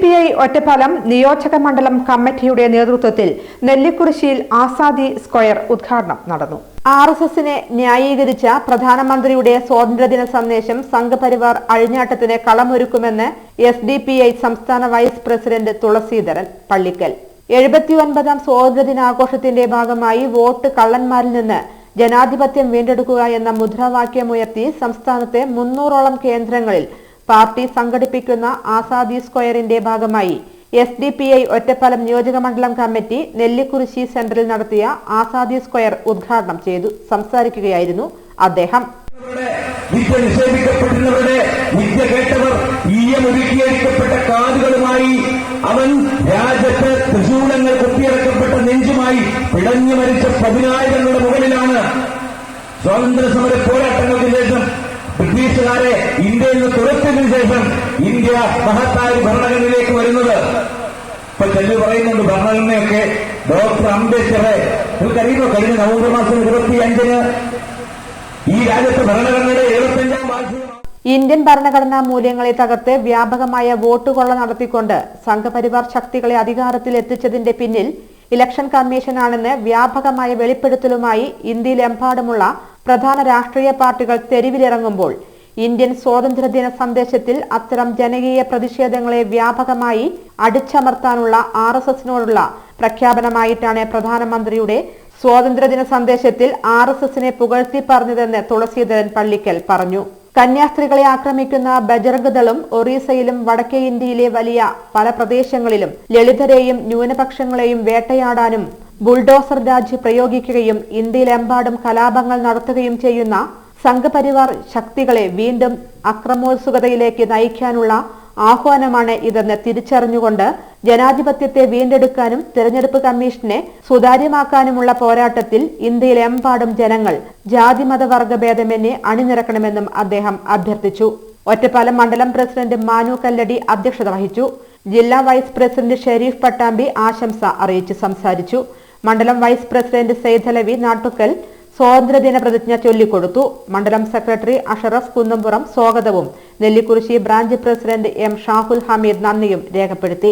P I Ottapalam നിയോജക മണ്ഡലം കമ്മിറ്റിയുടെ നേതൃത്വത്തിൽ നെല്ലിക്കുറിശ്ശിയിൽ ആസാദി സ്ക്വയർ ഉദ്ഘാടനം നടന്നു. ആർ എസ് എസിനെ ന്യായീകരിച്ച പ്രധാനമന്ത്രിയുടെ സ്വാതന്ത്ര്യദിന സന്ദേശം സംഘപരിവാർ അഴിഞ്ഞാട്ടത്തിന് കളമൊരുക്കുമെന്ന് എസ് ഡി പി ഐ സംസ്ഥാന വൈസ് പ്രസിഡന്റ് തുളസീധരൻ പള്ളിക്കൽ. എഴുപത്തിയൊൻപതാം സ്വാതന്ത്ര്യദിനാഘോഷത്തിന്റെ ഭാഗമായി വോട്ട് കള്ളന്മാരിൽ നിന്ന് ജനാധിപത്യം വീണ്ടെടുക്കുക എന്ന മുദ്രാവാക്യമുയർത്തി സംസ്ഥാനത്തെ മുന്നൂറോളം കേന്ദ്രങ്ങളിൽ പാർട്ടി സംഘടിപ്പിക്കുന്ന ആസാദി സ്ക്വയറിന്റെ ഭാഗമായി S D P I Ottapalam നിയോജകമണ്ഡലം കമ്മിറ്റി നെല്ലിക്കുറിശി സെന്ററിൽ നടത്തിയ ആസാദി സ്ക്വയർ ഉദ്ഘാടനം ചെയ്തു സംസാരിക്കുകയായിരുന്നു അദ്ദേഹം. വിദ്യ നിഷേധിക്കപ്പെട്ടിരുന്നവരുടെ വിദ്യ കേട്ടവർ ഈയമൊരുക്കിയടിക്കപ്പെട്ട കാതുകളുമായി അവൻ രാജ്യത്ത് തൃശൂലങ്ങൾ കുത്തിയിറക്കപ്പെട്ട നെഞ്ചുമായി പിടഞ്ഞു മരിച്ച പതിനായിരങ്ങളുടെ മുകളിലാണ് സ്വാതന്ത്ര്യ സമര പോരാട്ടങ്ങൾക്ക് ശേഷം ബ്രിട്ടീഷുകാരെ ഇന്ത്യയിൽ നിന്ന് തുരത്തിയതിനു ശേഷം ഇന്ത്യ മഹത്തായ ഭരണഘടനയിലേക്ക് വരുന്നത്. ഇപ്പൊ ചെല്ലു പറയുന്നുണ്ട് ഭരണഘടനയൊക്കെ ഡോക്ടർ അംബേദ്കറെ നിങ്ങൾക്കറിയുമോ? കഴിഞ്ഞ നവംബർ മാസം ഇരുപത്തി അഞ്ചിന് ഈ രാജ്യത്തെ ഭരണഘടനയുടെ എഴുപത്തിയഞ്ചാം വാർഷികം ഇന്ത്യൻ ഭരണഘടനാ മൂല്യങ്ങളെ തകർത്ത് വ്യാപകമായ വോട്ടുകൊള്ള നടത്തിക്കൊണ്ട് സംഘപരിവാർ ശക്തികളെ അധികാരത്തിൽ എത്തിച്ചതിന്റെ പിന്നിൽ ഇലക്ഷൻ കമ്മീഷനാണെന്ന് വ്യാപകമായ വെളിപ്പെടുത്തലുമായി ഇന്ത്യയിലെമ്പാടുമുള്ള പ്രധാന രാഷ്ട്രീയ പാർട്ടികൾ തെരുവിലിറങ്ങുമ്പോൾ ഇന്ത്യൻ സ്വാതന്ത്ര്യദിന സന്ദേശത്തിൽ അത്തരം ജനകീയ പ്രതിഷേധങ്ങളെ വ്യാപകമായി അടിച്ചമർത്താനുള്ള ആർ എസ് എസിനോടുള്ള പ്രഖ്യാപനമായിട്ടാണ് പ്രധാനമന്ത്രിയുടെ സ്വാതന്ത്ര്യദിന സന്ദേശത്തിൽ ആർ എസ് എസിനെ പുകഴ്ത്തി പറഞ്ഞതെന്ന് തുളസീധരൻ പള്ളിക്കൽ പറഞ്ഞു. കന്യാസ്ത്രീകളെ ആക്രമിക്കുന്ന ബജറംഗദളും ഒറീസയിലും വടക്കേ ഇന്ത്യയിലെ വലിയ പല പ്രദേശങ്ങളിലും ലളിതരെയും ന്യൂനപക്ഷങ്ങളെയും വേട്ടയാടാനും ബുൾഡോസർ രാജ് പ്രയോഗിക്കുകയും ഇന്ത്യയിലെമ്പാടും കലാപങ്ങൾ നടത്തുകയും ചെയ്യുന്ന സംഘപരിവാർ ശക്തികളെ വീണ്ടും അക്രമോത്സുകതയിലേക്ക് നയിക്കാനുള്ള ആഹ്വാനമാണ് ഇതെന്ന് തിരിച്ചറിഞ്ഞുകൊണ്ട് ജനാധിപത്യത്തെ വീണ്ടെടുക്കാനും തെരഞ്ഞെടുപ്പ് കമ്മീഷനെ സുതാര്യമാക്കാനുമുള്ള പോരാട്ടത്തിൽ ഇന്ത്യയിലെമ്പാടും ജനങ്ങൾ ജാതിമതവർഗ വർഗഭേദമെന്നെ അണിനിരക്കണമെന്നും അദ്ദേഹം അഭ്യർത്ഥിച്ചു. ഒറ്റപ്പാലം മണ്ഡലം പ്രസിഡന്റ് മാനു കല്ലടി അധ്യക്ഷത വഹിച്ചു. ജില്ലാ വൈസ് പ്രസിഡന്റ് ഷെരീഫ് പട്ടാമ്പി ആശംസ അറിയിച്ചു സംസാരിച്ചു. മണ്ഡലം വൈസ് പ്രസിഡന്റ് സെയ്തലവി നാട്ടുക്കൽ സ്വാതന്ത്ര്യദിന പ്രതിജ്ഞ ചൊല്ലിക്കൊടുത്തു. മണ്ഡലം സെക്രട്ടറി അഷറഫ് കുന്നംപുറം സ്വാഗതവും. Nellikurissi branch president M Shahul Hameed നന്ദിയും രേഖപ്പെടുത്തി.